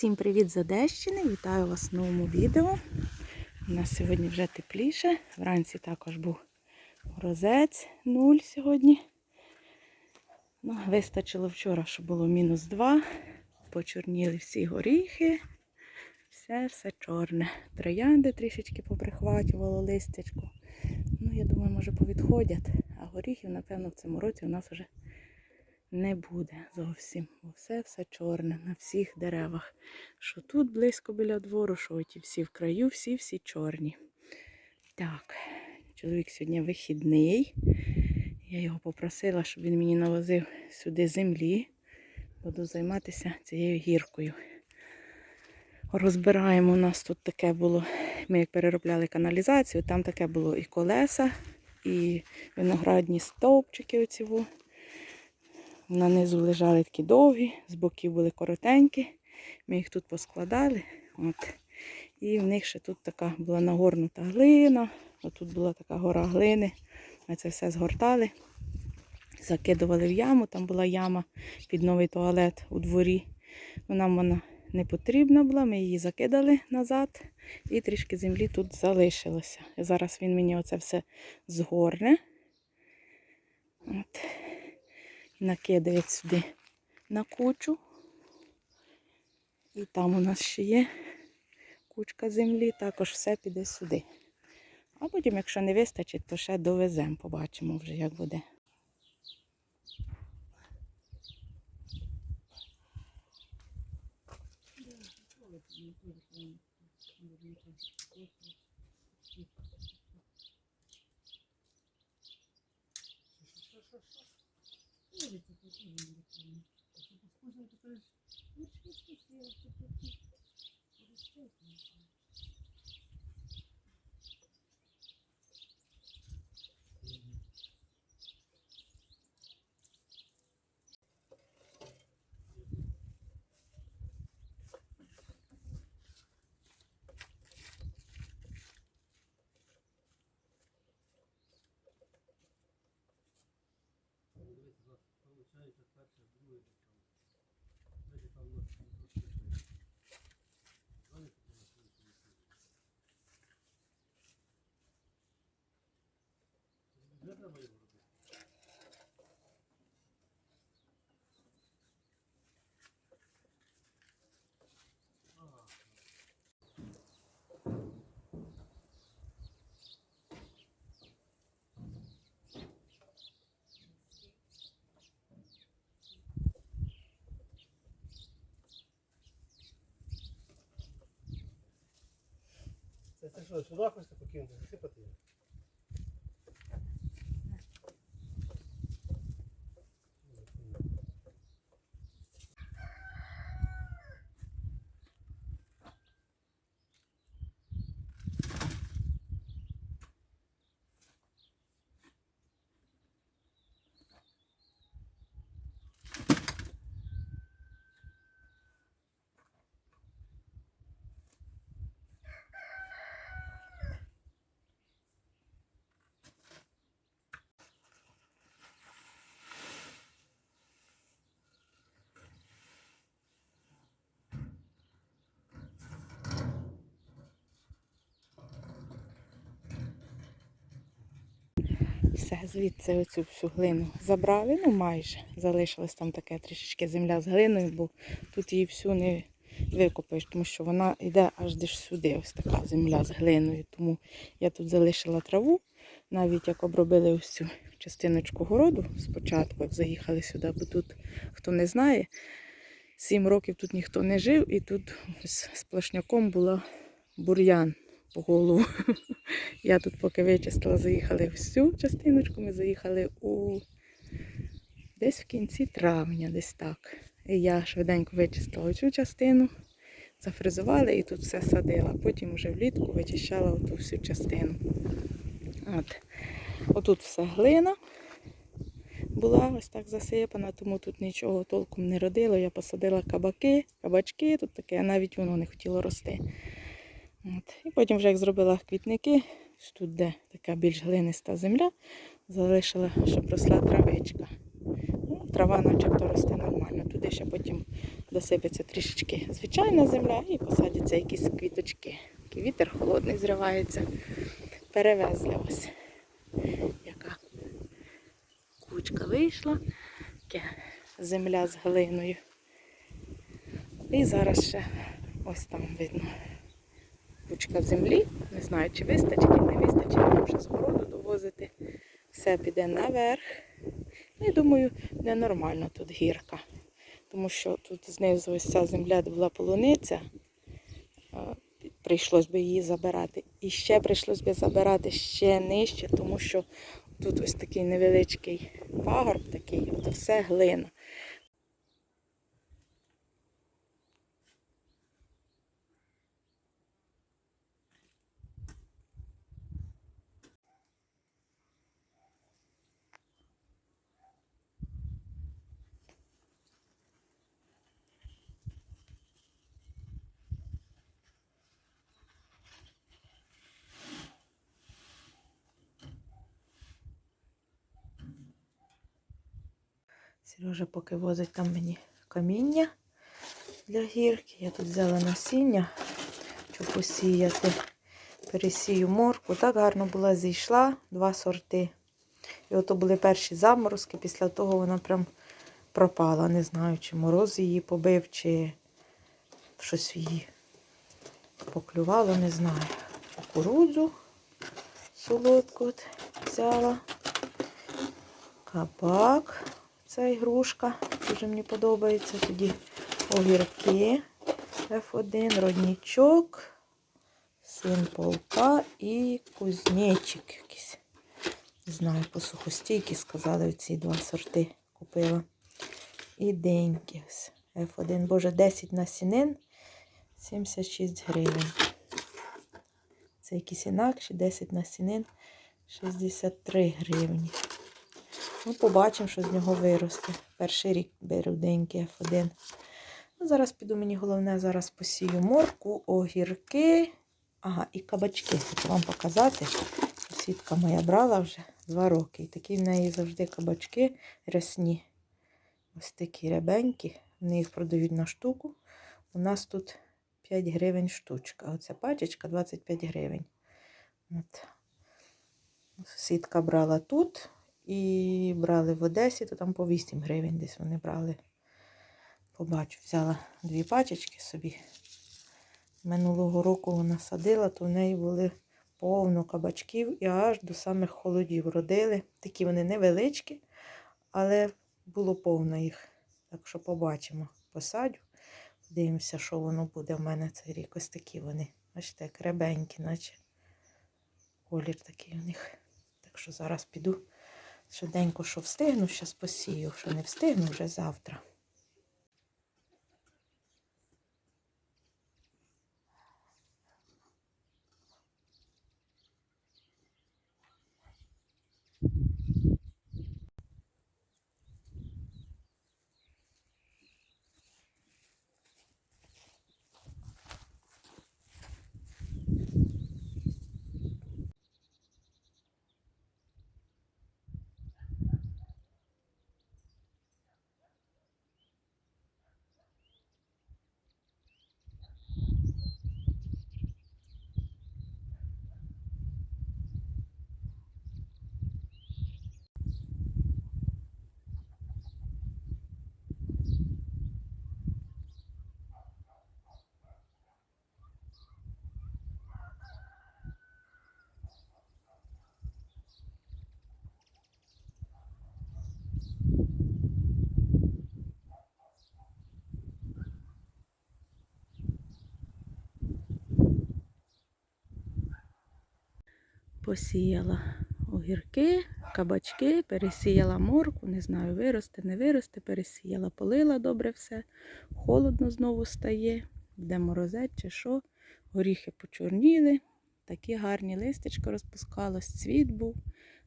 Всім привіт з Одещини! Вітаю вас в новому відео. У нас сьогодні вже тепліше. Вранці також був морозець нуль сьогодні. Ну, вистачило вчора, що було мінус 2. Почорніли всі горіхи. Все, все чорне. Троянди трішечки поприхватювало листячку. Ну, я думаю, може повідходять. А горіхів, напевно, в цьому році у нас вже не буде зовсім. Бо все все чорне на всіх деревах. Що тут близько біля двору, що ті всі в краю, всі-всі чорні. Так, чоловік сьогодні вихідний. Я його попросила, щоб він мені навозив сюди землі. Буду займатися цією гіркою. Розбираємо, у нас тут таке було. Ми як переробляли каналізацію, там таке було і колеса, і виноградні стовпчики оці. Во. На низу лежали такі довгі, з боків були коротенькі. Ми їх тут поскладали. От. І в них ще тут така була нагорнута глина. Отут була така гора глини. Ми це все згортали, закидували в яму. Там була яма під новий туалет у дворі. Ну, Нам вона не потрібна була, ми її закидали назад і трішки землі тут залишилося. Зараз він мені оце все згорне. От накидає сюди на кучу. І там у нас ще є кучка землі, також все піде сюди. А потім, якщо не вистачить, то ще довеземо, побачимо вже, як буде. Получається перше, друге там. Третє там у нас трошки швидше. Знаєте, коли на сонці висить? Вже треба його робити. Ага. Це, це що, сюди хочете покинути, засипати його? Все, звідси оцю всю глину забрали, ну майже. Залишилось там таке трішечки земля з глиною, бо тут її всю не викопаєш, тому що вона йде аж десь сюди, ось така земля з глиною. Тому я тут залишила траву, навіть як обробили ось цю частиночку городу спочатку, як заїхали сюди, бо тут, хто не знає, сім років тут ніхто не жив, і тут з сплошняком була бур'ян голову. Я тут поки вичистила, заїхали в цю частиночку, ми заїхали у десь в кінці травня, десь так. І я швиденько вичистила цю частину, зафрезувала і тут все садила. Потім вже влітку вичищала оту всю частину. От. Отут все глина була ось так засипана, тому тут нічого толком не родило. Я посадила кабаки, кабачки, тут таке, навіть воно не хотіло рости. От. І потім вже як зробила квітники, тут де така більш глиниста земля, залишила, щоб росла травичка. Ну, трава начебто росте нормально. Туди ще потім досипеться трішечки звичайна земля і посадяться якісь квіточки. Такий вітер холодний зривається. Перевезли ось. Яка кучка вийшла. Таке земля з глиною. І зараз ще ось там видно кучка землі. Не знаю, чи вистачить, чи не вистачить, нам вже з городу довозити. Все піде наверх. Ну, і думаю, не нормально тут гірка. Тому що тут знизу ось ця земля, була полуниця. Прийшлось би її забирати. І ще прийшлось би забирати ще нижче, тому що тут ось такий невеличкий пагорб такий, от все глина. Сережа поки возить там мені каміння для гірки. Я тут взяла насіння, щоб посіяти. Пересію морку. Так гарно була зійшла, два сорти. І ото були перші заморозки, після того вона прям пропала. Не знаю, чи мороз її побив, чи щось її поклювало, не знаю. Кукурудзу солодку взяла. Кабак. Це ігрушка. Дуже мені подобається. Тоді огірки F1, роднічок, син полка і кузнечик якийсь. Не знаю, по сухостійки сказали ці два сорти купила. І деньки. ось. F1, боже, 10 насінин, 76 гривень. Це якісь інакші, 10 насінин, 63 гривні. Ну, побачимо, що з нього виросте. Перший рік беру деньки F1. Ну, зараз піду, мені головне, зараз посію морку, огірки. Ага, і кабачки. Хочу вам показати. Сітка моя брала вже два роки. І такі в неї завжди кабачки рясні. Ось такі рябенькі. Вони їх продають на штуку. У нас тут 5 гривень штучка. Оця пачечка 25 гривень. От. Сітка брала тут. І брали в Одесі, то там по 8 гривень десь вони брали. Побачу, взяла дві пачечки собі. Минулого року вона садила, то в неї були повно кабачків і аж до самих холодів родили. Такі вони невеличкі, але було повно їх. Так що побачимо. Посадю. Дивимося, що воно буде в мене цей рік. Ось такі вони. Бачите, як ребенькі, наче колір такий у них. Так що зараз піду. Швиденько, що встигну, зараз посію, що не встигну вже завтра. Посіяла огірки, кабачки, пересіяла морку, не знаю, виросте, не виросте, пересіяла, полила добре все. Холодно знову стає, де морозець чи що. Горіхи почорніли, такі гарні листечко розпускалось, цвіт був.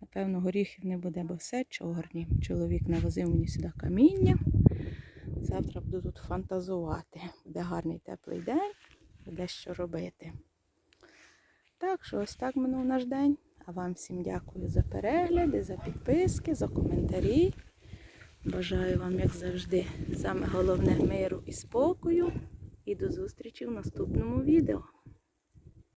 Напевно, горіхів не буде, бо все чорні. Чоловік навозив мені сюди каміння. Завтра буду тут фантазувати. Буде гарний теплий день, буде що робити. Так що ось так минув наш день. А вам всім дякую за перегляди, за підписки, за коментарі. Бажаю вам, як завжди, саме головне миру і спокою. І до зустрічі в наступному відео.